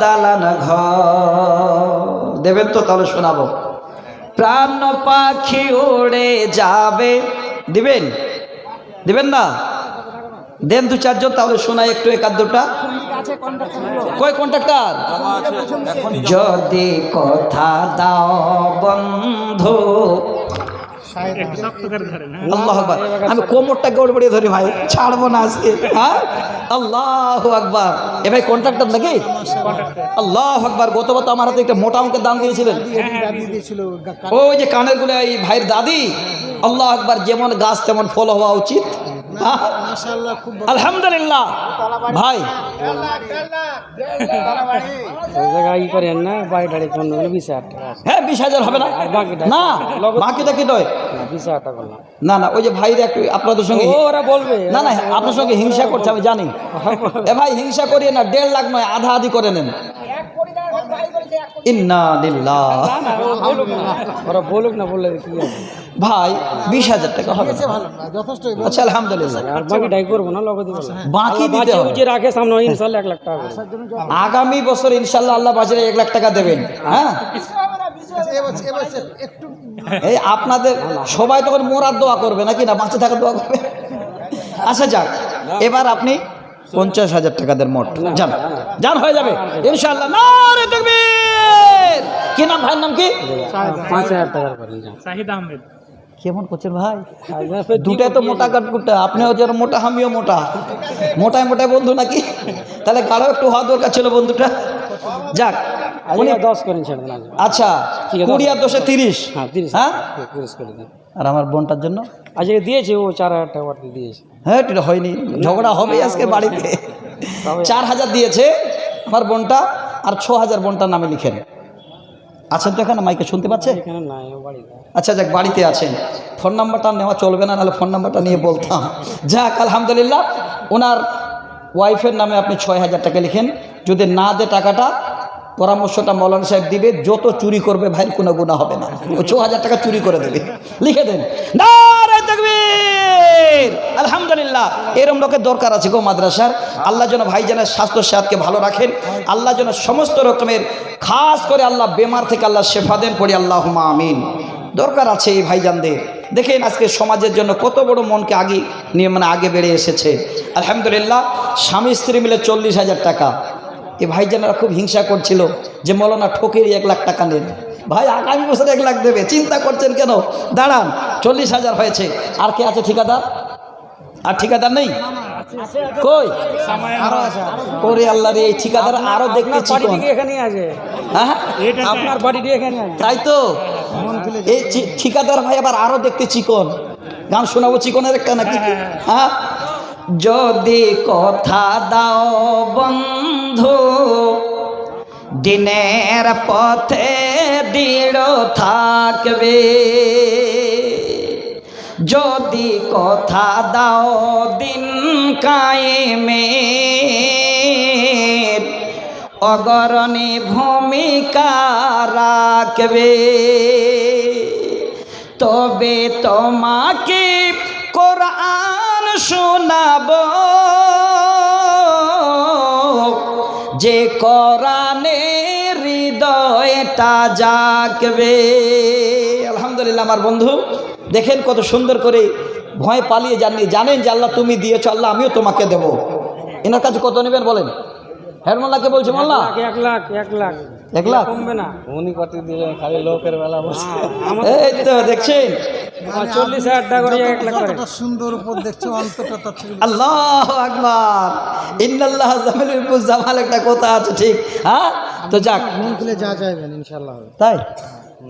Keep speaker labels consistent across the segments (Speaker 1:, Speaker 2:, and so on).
Speaker 1: দালান ঘর। দেবেন তো, তাহলে শোনাবো। প্রাণ পাখি উড়ে যাবে। দিবেন? দিবেন না? দেন দু চারজন, তাহলে শোনাই একটু একাদ্দটা কই কন্ট্রাক্টর যদি কথা দাও বন্ধু আল্লাহ আমি কোমরটা গড়বড়িয়ে ধরি ভাই। ছাড়বো না আজকে হ্যাঁ? আল্লাহ আকবার। এ ভাই কন্ট্রাক্টর নাকি? আল্লাহ আকবার। গতবার তো আমার হাতে একটা মোটা অঙ্কের দাম দিয়েছিলেন ওই যে কানেরগুলো এই ভাইয়ের দাদি। আল্লাহ আকবার যেমন গাছ তেমন ফল হওয়া উচিত। হ্যাঁ? আলহামদুলিল্লাহ। ভাই।
Speaker 2: করেন না বাড়ি টাড়ি কোন বিশ হাজার টাকা।
Speaker 1: হ্যাঁ বিশ হাজার হবে না?
Speaker 2: বাকিটা?
Speaker 1: না বাকিটা কি নয়
Speaker 2: না বিশ হাজার টাকা
Speaker 1: না না ওই যে ভাইরা একটু আপনাদের সঙ্গে
Speaker 2: ওরা বলবে।
Speaker 1: না না আপনার সঙ্গে হিংসা করছে আমি জানি। এ ভাই হিংসা করিয়ে না দেড় লাখ নয় আধা আধি করে নেন। ইন্না
Speaker 2: ও বলুক না ওরা বলুক না বললে কি
Speaker 1: ভাই বিশ হাজার টাকা হবে আচ্ছা আলহামদুলিল্লাহ।
Speaker 2: আর বাকিটাই করব না লগে দিব।
Speaker 1: বাকি দিতে হবে।
Speaker 2: রাখে সামনে ইনশাল্লাহ এক লাখ টাকা
Speaker 1: আগামী বছর ইনশাল্লাহ আল্লাহ বাজারে এক লাখ টাকা দেবেন হ্যাঁ? এই আপনাদের সবাই তখন মোরার দোয়া করবে নাকি না? বাঁচে থাকার দোয়া করবে? আচ্ছা যাক এবার আপনি পঞ্চাশ হাজার টাকা দেন মোট। যান যান হয়ে যাবে। ইনশাল্লাহ। না রে! কি নাম ভাইয়ের নাম কি?
Speaker 2: পাঁচ হাজার টাকার করেন যান
Speaker 1: কেমন করছেন ভাই? দুটাই তো মোটা কাটকুটা আপনিও যেন মোটা আমিও মোটা। মোটায় মোটায় বন্ধু নাকি? তাহলে গাঢ় একটু হওয়া দরকার ছিল বন্ধুটা। যাক উনি
Speaker 2: দশ করেন ছেড়ে
Speaker 1: আচ্ছা কুড়ি আর দশে তিরিশ।
Speaker 2: হ্যাঁ তিরিশ।
Speaker 1: হ্যাঁ?
Speaker 2: তিরিশ করে দেন।
Speaker 1: আর আমার বোনটার জন্য?
Speaker 2: আজকে দিয়েছে ও চার হাজার টাকা দিয়েছে।
Speaker 1: হ্যাঁ এটা হয়নি। ঝগড়া হবে আজকে বাড়িতে। চার হাজার দিয়েছে আমার বোনটা আর ছ হাজার বোনটার নামে লিখেন। আছেন তো এখানে? মাইকে শুনতে পাচ্ছে? আচ্ছা যাক বাড়িতে আছেন। ফোন নাম্বারটা নেওয়া চলবে না নাহলে ফোন নাম্বারটা নিয়ে বলতাম। যাক আলহামদুলিল্লাহ ওনার ওয়াইফের নামে আপনি ছয় হাজার টাকা লিখেন। যদি না দে টাকাটা পরামর্শটা মৌলানা সাহেব দিবে যত চুরি করবে ভাইয়ের কোনো গুণা হবে না। ও ছ হাজার টাকা চুরি করে দেবে। লিখে দেন। নারে তাকবীর! আলহামদুলিল্লাহ। এরম লোকের দরকার আছে গো মাদ্রাসার। আল্লাহ যেন ভাইজানের স্বাস্থ্য সাথকে ভালো রাখেন। আল্লাহ যেন সমস্ত রকমের, খাস করে আল্লাহ বেমার থেকে আল্লাহ শেফা দেন পড়ি আল্লাহ আমিন। দরকার আছে এই ভাইজানদের। দেখেন আজকে সমাজের জন্য কত বড় মনকে আগে নিয়ে মানে আগে বেড়ে এসেছে। আলহামদুলিল্লাহ, স্বামী স্ত্রী মিলে চল্লিশ হাজার টাকা। এ ভাইজানেরা খুব হিংসা করছিল যে মৌলানা ঠকেরই এক লাখ টাকা নেন। ভাই আগামী বছর এক লাখ দেবে। চিন্তা করছেন কেন? দাঁড়ান চল্লিশ হাজার হয়েছে। আর কে আছে ঠিকাদার? আর ঠিকাদার নেই? কই? ওরে আল্লাহ রে এই ঠিকাদার আরও দেখতে
Speaker 2: আপনার বাড়ি
Speaker 1: হ্যাঁ
Speaker 2: এখানে
Speaker 1: তাই তো? এই ঠিকাদার ভাই আবার আরও দেখতে চিকন। গান শোনাবো চিকনের একটা নাকি? হ্যাঁ? যদি কথা দাও বন্ধু দিনের পথে দৃঢ় থাকবে। যদি কথা দাও দিন কায়েমের অগরণী ভূমিকা রাখবে। তবে তোমাকে কোরআন শোনাব। যে কোরআনে হৃদয়টা জাগবে। আলহামদুলিল্লাহ আমার বন্ধু দেখেন কত সুন্দর করে ভয় পালিয়ে যাননি। জানেন যে আল্লাহ তুমি দিয়েছ আল্লাহ আমিও তোমাকে দেব। এনার কাছে কত নেবেন বলেন? হ্যাঁ মোল্লাকে বলছে মোল্লা।
Speaker 2: এক লাখ এক লাখ
Speaker 1: এক লাখ।
Speaker 2: কমবে না। উনি কত দিলেন খালি লোকের বেলা বসে।
Speaker 1: এই তো দেখছেন।
Speaker 2: চল্লিশ হাজার টাকা করে এক লাখ করে
Speaker 3: সুন্দর উপর দেখছ অন্তটা তার
Speaker 1: আল্লাহ আকবার। ইন্নাল্লাহ জামিলুল জামাল একটা কথা আছে ঠিক? হ্যাঁ? তো যাক।
Speaker 3: মন খুলে যা চাইবেন ইনশাল্লাহ হবে।
Speaker 1: তাই?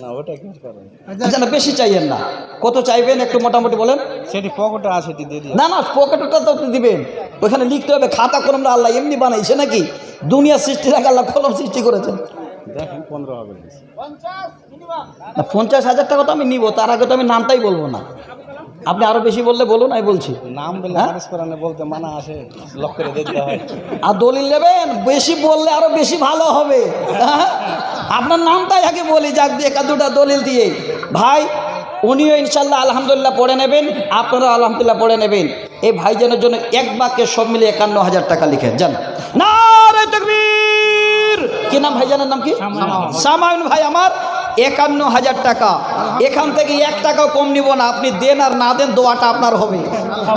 Speaker 2: না ওটা কি করেন।
Speaker 1: আচ্ছা না বেশি চাইয়েন না। কত চাইবেন একটু মোটামুটি বলেন?
Speaker 2: সেটি পকেটে আছে দিয়ে
Speaker 1: না না পকেটটা তো আপনি দিবেন। ওখানে লিখতে হবে খাতা কলমটা আল্লাহ এমনি বানাইছে নাকি? দুনিয়া সৃষ্টির আগে আল্লাহ কলম সৃষ্টি করেছেন।
Speaker 2: দেখেন পনেরো হবে।
Speaker 1: না পঞ্চাশ হাজার টাকা তো আমি নিব তার আগে তো আমি নামটাই বলব না। আপনি আরও বেশি বললে বলুন আমি বলছি।
Speaker 2: নাম বলে
Speaker 1: হ্যাঁ?
Speaker 2: বলতে মানা আছে লক করে দিতে হয়।
Speaker 1: আর দলিল নেবেন? বেশি বললে আরও বেশি ভালো হবে। হ্যাঁ? আপনার নামটাই আগে বলি যাক দিয়ে একা দুটা দলিল দিয়ে। ভাই উনিও ইনশাল্লাহ আলহামদুলিল্লাহ পড়ে নেবেন আপনারা আলহামদুলিল্লাহ পড়ে নেবেন। এই ভাইজানের জন্য এক বাক্যে সব মিলে একান্ন হাজার টাকা লিখে যান না তাকবীর! নাম ভাইজানের নাম কি? সামায়ুন ভাই আমার। একান্ন হাজার টাকা। এখান থেকে এক টাকাও কম নিব না। আপনি দেন আর না দেন, দোয়াটা আপনার হবে।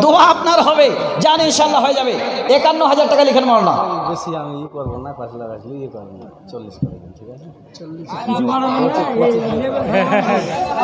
Speaker 1: দোয়া আপনার হবে। জান ইনশাল্লাহ হয়ে যাবে। একান্ন হাজার টাকা লিখেন মারো না।
Speaker 2: বেশি আমি ই করব না পাঁচ লাখ আসলে ইয়ে করব না। চল্লিশ করে দিন ঠিক আছে?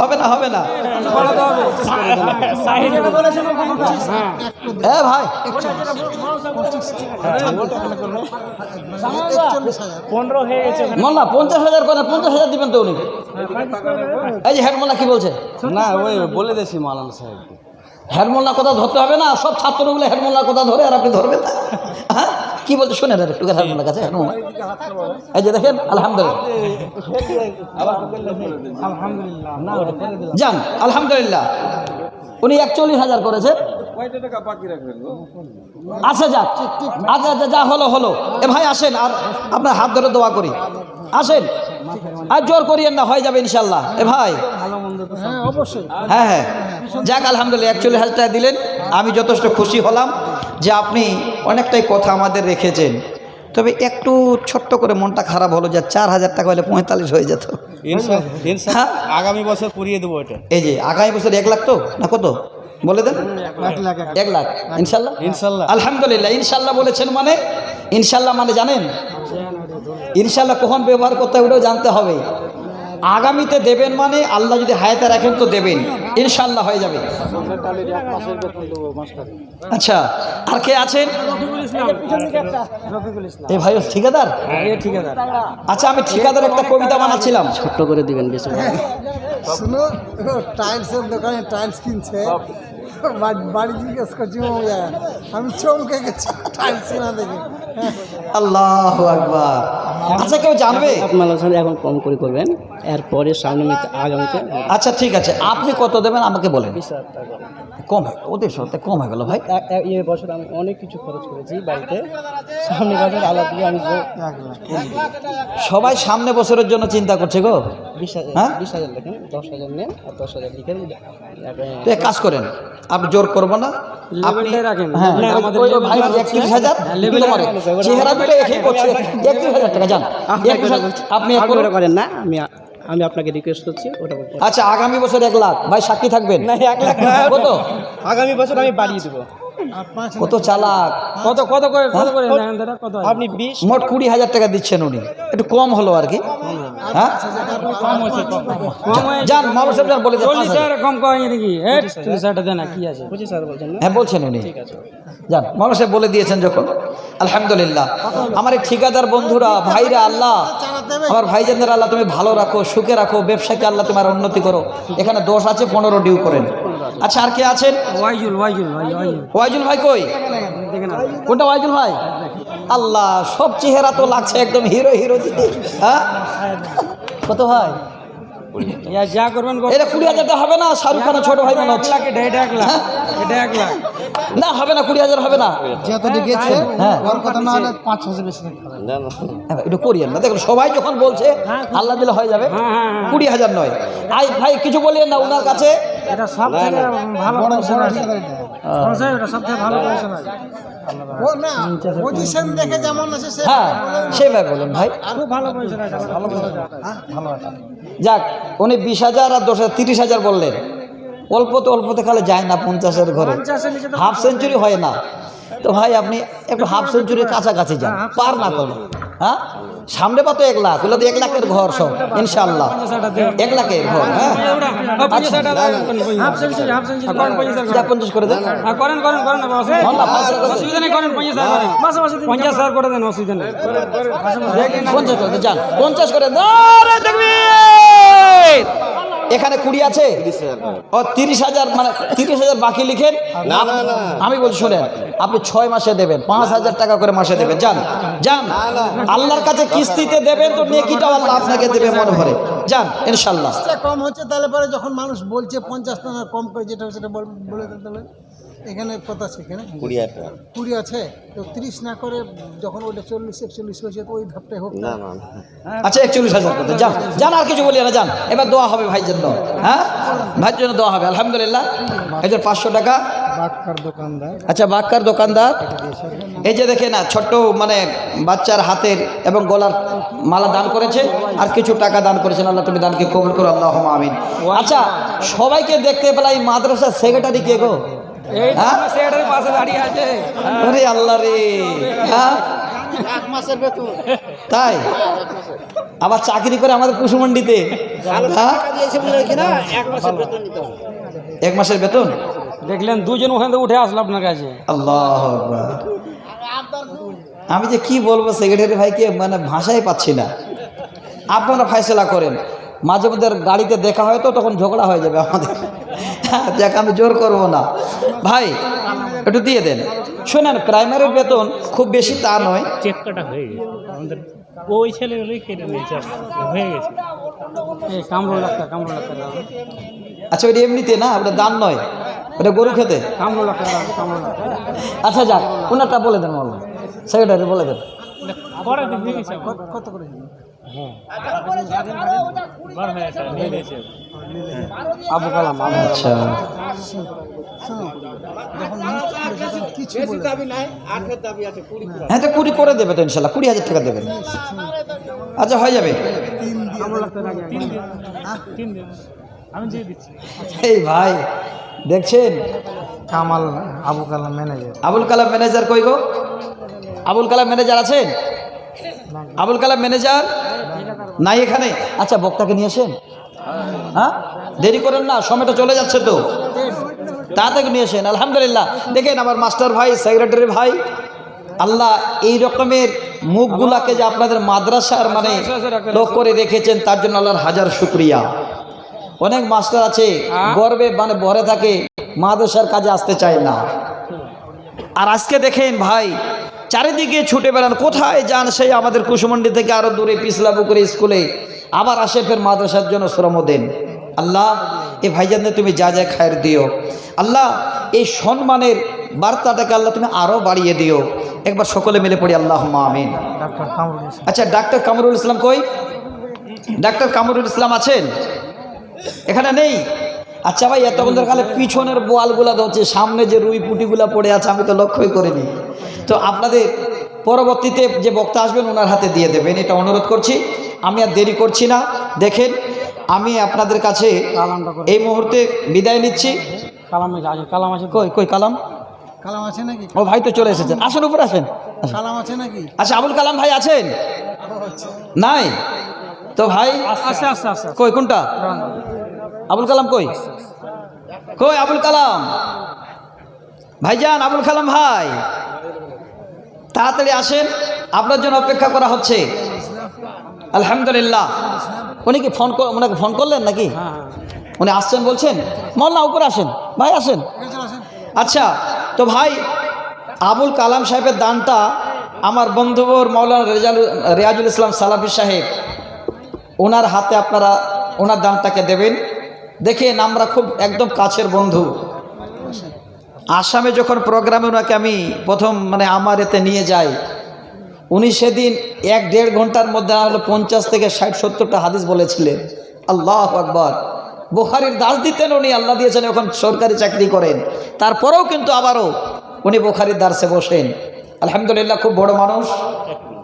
Speaker 1: হবে না? হবে না এ ভাই।
Speaker 2: হয়ে গেছে
Speaker 1: মোল্লা পঞ্চাশ হাজার করে পঞ্চাশ হাজার দিবেন তো উনি? এই যে কি বলছে?
Speaker 2: না ওই বলে দিয়েছি মালানা সাহেবকে।
Speaker 1: হেড মোল্লা কথা ধরতে হবে না সব ছাত্রগুলো হেড মোল্লার কথা ধরে আর আপনি ধরবেন না। হ্যাঁ? কি বলছে শুনে না একটু হেড মোল্লার কাছে এই যে দেখেন, আলহামদুলিল্লাহ। যান, আলহামদুলিল্লাহ। উনি একচল্লিশ হাজার করেছে। আচ্ছা যাক। আচ্ছা আচ্ছা যা হলো হলো। এ ভাই, আসেন, আর আপনার হাত ধরে দোয়া করি। আসেন। আর জোর করিয়েন না, হয়ে যাবে ইনশাল্লাহ এ ভাই।
Speaker 3: হ্যাঁ
Speaker 1: হ্যাঁ হ্যাঁ। যাক, আলহামদুলিল্লাহ, একচল্লিশ হাজার টাকা দিলেন। আমি যথেষ্ট খুশি হলাম। যে আপনি অনেকটাই কথা আমাদের রেখেছেন। তবে একটু ছোট্ট করে মনটা খারাপ হলো যে চার হাজার টাকা হলে পঁয়তাল্লিশ হয়ে যেত। হ্যাঁ?
Speaker 2: আগামী বছর পুরিয়ে দেবো এটা।
Speaker 1: এই যে আগামী বছর এক লাখ তো? না কত? বলে দেন।
Speaker 3: এক লাখ এক
Speaker 1: এক লাখ। ইনশাল্লাহ?
Speaker 2: ইনশাল্লাহ।
Speaker 1: আলহামদুলিল্লাহ ইনশাল্লাহ বলেছেন মানে? ইনশাল্লাহ মানে জানেন? ইনশাল্লাহ কখন ব্যবহার করতে হবে ওটাও জানতে হবে। আগামীতে দেবেন মানে আল্লাহ যদি হায়াতে রাখেন তো দেবেন। ইনশাল্লাহ হয়ে যাবে। আচ্ছা আর কে আছেন? এই ভাই ঠিকাদার?
Speaker 2: ঠিক আছে
Speaker 1: আচ্ছা আমি ঠিকাদার একটা কবিতা বানাচ্ছিলাম।
Speaker 2: ছোট্ট করে দিবেন বেশি
Speaker 3: শুনো টাইলসের দোকানে টাইলস কিনছে। বাড়ি- বাড়ি জিজ্ঞেস করছি আমি চমকে গেছি টাইলস না দেখে।
Speaker 1: আল্লাহ আকবার। আচ্ছা কেউ জানবে?
Speaker 2: আপনার এখন কম করে করবেন এরপরে সামনে আগামীতে
Speaker 1: আচ্ছা ঠিক আছে। আপনি কত দেবেন? আমাকে বলেন। কম হয় ওদের সাথে কম হয়ে গেল ভাই।
Speaker 2: এ বছর আমি অনেক কিছু খরচ করেছি বাড়িতে। সামনে বছর আলাদা দিয়ে আমি
Speaker 3: লাখ
Speaker 1: সবাই সামনে বছরের জন্য চিন্তা করছে গো।
Speaker 2: বিশ হাজার
Speaker 1: হ্যাঁ?
Speaker 2: বিশ হাজার লেখেন দশ হাজার নেন আর দশ হাজার
Speaker 1: এক কাজ করেন। আপনি জোর করব না। আপনি হ্যাঁ ওই- ওই ভাই একত্রিশ হাজার চেহারা দুটো একই করছে। একত্রিশ হাজার টাকা যান আপনি করেন।
Speaker 2: না আমি আমি আপনাকে রিকোয়েস্ট করছি ওটা
Speaker 1: আচ্ছা আগামী বছর এক লাখ। ভাই সাক্ষী থাকবেন।
Speaker 2: এক লাখ
Speaker 1: কত?
Speaker 2: আগামী বছর আমি বাড়িয়ে দেবো।
Speaker 1: কত চালাক?
Speaker 2: কত কত করে কত করে কত? আপনি বিশ
Speaker 1: মোট কুড়ি হাজার টাকা দিচ্ছেন উনি। একটু কম হলো আর কি। হ্যাঁ?
Speaker 2: কম হয়েছে কম
Speaker 1: যান মামা সাহেব যান বলে হাজার।
Speaker 2: কম নাকি? চল্লিশ হাজার। দেন কি আছে। পঁচিশ হাজার বলছেন না?
Speaker 1: হ্যাঁ বলছেন উনি। যান মামা সাহেব বলে দিয়েছেন যখন। আলহামদুলিল্লাহ। আমার এই ঠিকাদার বন্ধুরা ভাইরা আল্লাহ আমার ভাইজানদের আল্লাহ তুমি ভালো রাখো সুখে রাখো ব্যবসাকে আল্লাহ তোমার উন্নতি করো। এখানে দোষ আছে পনেরো ডিউ করেন। আচ্ছা আর কে আছেন?
Speaker 2: ওয়াইজুল ওয়াইজুল ওয়াইজুল।
Speaker 1: ওয়াইজুল ভাই কই? কোনটা ওয়াইজুল ভাই? আল্লাহ সব চেহারা তো লাগছে একদম হিরো হিরো। হ্যাঁ? কত ভাই?
Speaker 2: যা করবেন
Speaker 1: এটা কুড়ি হাজার হবে না শাহরুখ খানের ছোট ভাই মনে হচ্ছে
Speaker 2: এটা এটা এক লাখ এটা এক লাখ।
Speaker 1: না হবে না কুড়ি হাজার হবে না।
Speaker 3: যেহেতু
Speaker 1: হ্যাঁ।
Speaker 3: ওর কথা না হলে পাঁচ হাজার বেশি লিখতে হবে।
Speaker 1: হ্যাঁ ভাই, একটু করিয়েন না। দেখুন সবাই যখন বলছে আল্লাহ দিলে হয়ে যাবে। কুড়ি হাজার নয়। আই ভাই কিছু বলিয়েন না ওনার কাছে।
Speaker 2: এটা সব থেকে ভালো
Speaker 3: বড় বড় ঠিকাদার এটা।
Speaker 2: এটা সব থেকে ভালো পয়সা
Speaker 3: ও না পজিশন দেখে যেমন আছে
Speaker 1: হ্যাঁ বলুন ভাই।
Speaker 2: খুব ভালো পয়সা ভালো
Speaker 1: যাক উনি বিশ হাজার আর দশ হাজার তিরিশ হাজার বললেন। অল্পতে অল্পতে খালে যায় না পঞ্চাশের ঘরে। হাফ সেঞ্চুরি হয় না। তো ভাই আপনি একটু হাফ সেঞ্চুরির কাছাকাছি যান। পার না করুন হ্যাঁ? সামনে পা তো এক লাখ ওগুলো তো এক লাখের ঘর সব ইনশাল্লাহ এক লাখের ঘর হ্যাঁ?
Speaker 2: পঞ্চাশ
Speaker 1: করে দেন।
Speaker 2: পঞ্চাশ করে দেন। অসুবিধা নেই
Speaker 1: পঞ্চাশ করে দেন, যান। পঞ্চাশ করে দেন। এখানে কুড়ি আছে? ও তিরিশ হাজার মানে তিরিশ হাজার বাকি লিখেন? আমি বলছি শুনেন আপনি ছয় মাসে দেবেন পাঁচ হাজার টাকা করে মাসে দেবেন। যান যান। আল্লাহর কাছে কিস্তিতে দেবেন তো নেকিটাও আল্লাহ আপনাকে দেবে মনে ভরে যান ইনশাল্লাহ
Speaker 3: কম হচ্ছে তাহলে পরে যখন মানুষ বলছে পঞ্চাশ টাকা কম করে যেটা সেটা বলে দেন তাহলে। এখানে কত আছে এখানে? কুড়ি কুড়ি আছে? তো তিরিশ না করে যখন ওইটা চল্লিশ একচল্লিশ হয়েছে তো ওই ধাপটাই হোক না
Speaker 1: আচ্ছা একচল্লিশ হাজার দেন। যান যান আর কিছু বলি না যান। এবার দোয়া হবে ভাইয়ের জন্য। হ্যাঁ? ভাইয়ের জন্য দোয়া হবে আলহামদুলিল্লাহ। এই যে পাঁচশো টাকা।
Speaker 2: বাক্কার দোকানদার।
Speaker 1: আচ্ছা বাক্কার দোকানদার। এই যে দেখে না ছোট্ট মানে বাচ্চার হাতের এবং গলার মালা দান করেছে আর কিছু টাকা দান করেছেন। আল্লাহ তুমি দানকে কবুল করো। আল্লাহ আমিন। আচ্ছা সবাইকে দেখতে পেলাই মাদ্রাসার সেক্রেটারি কে গো? হ্যাঁ? ওরে আল্লাহ রে। হ্যাঁ। তাই? আবার চাকরি করে আমাদের কুসুমন্ডিতে। হ্যাঁ। এক মাসের বেতন
Speaker 2: দেখলেন দুজন ওখান থেকে উঠে আসলো আপনার কাছে।
Speaker 1: আল্লাহ আকবার। আমি যে কি বলব সেক্রেটারি ভাইকে মানে ভাষাই পাচ্ছি না। আপনারা ফাইসলা করেন। মাঝে মধ্যে গাড়িতে দেখা হয় তো তখন ঝগড়া হয়ে যাবে আমাদের। দেখ আমি জোর করব না। ভাই একটু দিয়ে দেন। শোনেন প্রাইমারির বেতন খুব বেশি তা নয়।
Speaker 4: চেক কাটা হয়ে গেছে। আমাদের ওই ছেলেগুলোই কেটে নিয়েছে। হয়ে গেছে।
Speaker 2: এই কামরুল ডাক্তার কামরুল ডাক্তার
Speaker 1: আচ্ছা ওইটা এমনিতে না ওটা দান নয়। ওটা গরু খেতে?
Speaker 2: কামরুল ডাক্তার কামরুল ডাক্তার
Speaker 1: আচ্ছা যাক ওনারটা বলে দেন মাল্লা সেক্রেটারি বলে দেন।
Speaker 4: হয়ে
Speaker 3: কত করে
Speaker 2: আবু কালাম
Speaker 1: আচ্ছা হ্যাঁ তো কুড়ি করে দেবে তো ইনশাল্লাহ কুড়ি হাজার টাকা দেবেন আচ্ছা হয়ে যাবে। এই ভাই দেখছেন?
Speaker 2: কামাল আবু কালাম ম্যানেজার
Speaker 1: আবুল কালাম ম্যানেজার কই গো? আবুল কালাম ম্যানেজার আছেন? আবুল কালাম ম্যানেজার নাই এখানে? আচ্ছা বক্তাকে নিয়ে আসেন। হ্যাঁ? দেরি করেন না সময়টা চলে যাচ্ছে তো। তাড়াতাড়ি নিয়ে আসেন আলহামদুলিল্লাহ। দেখেন আমার মাস্টার ভাই সেক্রেটারি ভাই আল্লাহ এই রকমের মুখগুলাকে যে আপনাদের মাদ্রাসার মানে লোক করে রেখেছেন তার জন্য আল্লাহর হাজার শুক্রিয়া। অনেক মাস্টার আছে গর্বে মানে ভরে থাকে মাদ্রাসার কাজে আসতে চায় না। আর আজকে দেখেন ভাই চারিদিকে ছুটে বেড়ান। কোথায় যান সেই আমাদের কুসুমন্ডি থেকে আরও দূরে পিছলাপুকুরে স্কুলে। আবার আসে ফের মাদ্রাসার জন্য শ্রম দেন আল্লাহ এ ভাইজানদের তুমি যা যা খায়ের দিও। আল্লাহ এই সম্মানের বার্তাটাকে আল্লাহ তুমি আরও বাড়িয়ে দিও। একবার সকলে মিলে পড়ি আল্লাহ আমিন। আচ্ছা ডাক্তার কামরুল ইসলাম কই? ডাক্তার কামরুল ইসলাম আছেন? এখানে নেই? আচ্ছা ভাই এতক্ষণ ধরে খালে পিছনের বোয়ালগুলা ধরছে সামনে যে রুই পুটিগুলা পড়ে আছে আমি তো লক্ষ্যই করিনি। তো আপনাদের পরবর্তীতে যে বক্তা আসবেন ওনার হাতে দিয়ে দেবেন। এটা অনুরোধ করছি আমি আর দেরি করছি না। দেখেন আমি আপনাদের কাছে এই মুহূর্তে বিদায় নিচ্ছি।
Speaker 2: কালাম আছে কালাম আছে।
Speaker 1: কই কই কালাম?
Speaker 3: কালাম আছে নাকি?
Speaker 1: ও ভাই তো চলে এসেছেন। আসেন উপরে আসেন।
Speaker 3: কালাম আছে নাকি?
Speaker 1: আচ্ছা আবুল কালাম ভাই আছেন? নাই? তো ভাই
Speaker 2: আস্তে
Speaker 1: কই কোনটা? আবুল কালাম কই? কই আবুল কালাম? ভাইজান, আবুল কালাম ভাই। তাড়াতাড়ি আসেন, আপনার জন্য অপেক্ষা করা হচ্ছে। আলহামদুলিল্লাহ। উনি কি ফোন ওনাকে ফোন করলেন নাকি? উনি আসছেন বলছেন? মল্লা, উপরে আসেন। ভাই, আসেন। আচ্ছা তো ভাই, আবুল কালাম সাহেবের দানটা আমার বন্ধুবর মৌলানা রেজাল রেয়াজুল ইসলাম সালাফি সাহেব, ওনার হাতে আপনারা ওনার দানটাকে দেবেন। দেখেন আমরা খুব একদম কাছের বন্ধু। আসামে যখন প্রোগ্রামে ওনাকে আমি প্রথম মানে আমার এতে নিয়ে যাই, উনি সেদিন এক দেড় ঘণ্টার মধ্যে হলে পঞ্চাশ থেকে ষাট, সত্তরটা হাদিস বলেছিলেন। আল্লাহ আকবর। বোখারির দাস দিতেন উনি, আল্লাহ দিয়েছেন এখন সরকারি চাকরি করেন। তারপরেও কিন্তু আবারও উনি বোখারির দাসে বসেন। আলহামদুলিল্লাহ, খুব বড় মানুষ।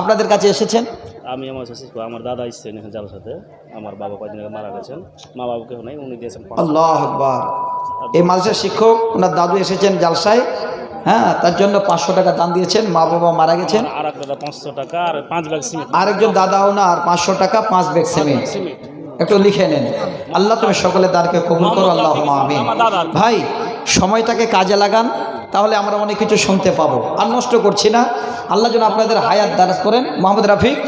Speaker 1: আপনাদের কাছে এসেছেন?
Speaker 4: আমি আমার আমার দাদা এসছেন এখানে যার সাথে আমার বাবা কয়েকদিন আগে মারা গেছেন। মা বাবা কেউ নাই উনি দিয়েছেন
Speaker 1: আল্লাহ আকবর। এই মালসের শিক্ষক ওনার দাদু এসেছেন জালসায় হ্যাঁ তার জন্য পাঁচশো টাকা দান দিয়েছেন মা বাবা মারা গেছেন।
Speaker 4: আর এক দাদা পাঁচশো টাকা আর পাঁচ ব্যাগ সিমেন্ট।
Speaker 1: আরেকজন দাদা ওনার পাঁচশো টাকা পাঁচ ব্যাগ
Speaker 4: সিমেন্ট।
Speaker 1: একটু লিখে নেন। আল্লাহ তুমি সকলের দ্বারকে কবুল করো আল্লাহ আমিন। ভাই সময়টাকে কাজে লাগান তাহলে আমরা অনেক কিছু শুনতে পাবো। আর নষ্ট করছি না। আল্লাহ যেন আপনাদের হায়াত দারাজ করেন। মোহাম্মদ রাফিক?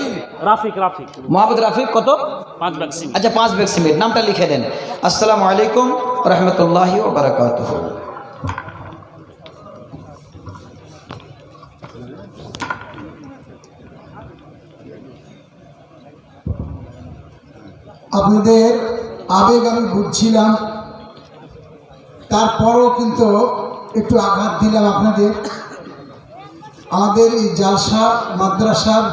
Speaker 4: রাফিক রাফিক।
Speaker 1: মোহাম্মদ রাফিক কত?
Speaker 4: পাঁচ ব্যাগ সিমেন্ট।
Speaker 1: আচ্ছা পাঁচ ব্যাগ সিমেন্ট। নামটা লিখে দেন। আসসালামু আলাইকুম রহমতুল্লাহি বারাকাত
Speaker 5: আপনাদের আবেগ আমি বুঝছিলাম তারপরও কিন্তু একটু আঘাত দিলাম আপনাদের। আমাদের এই জালসা মাদ্রাসার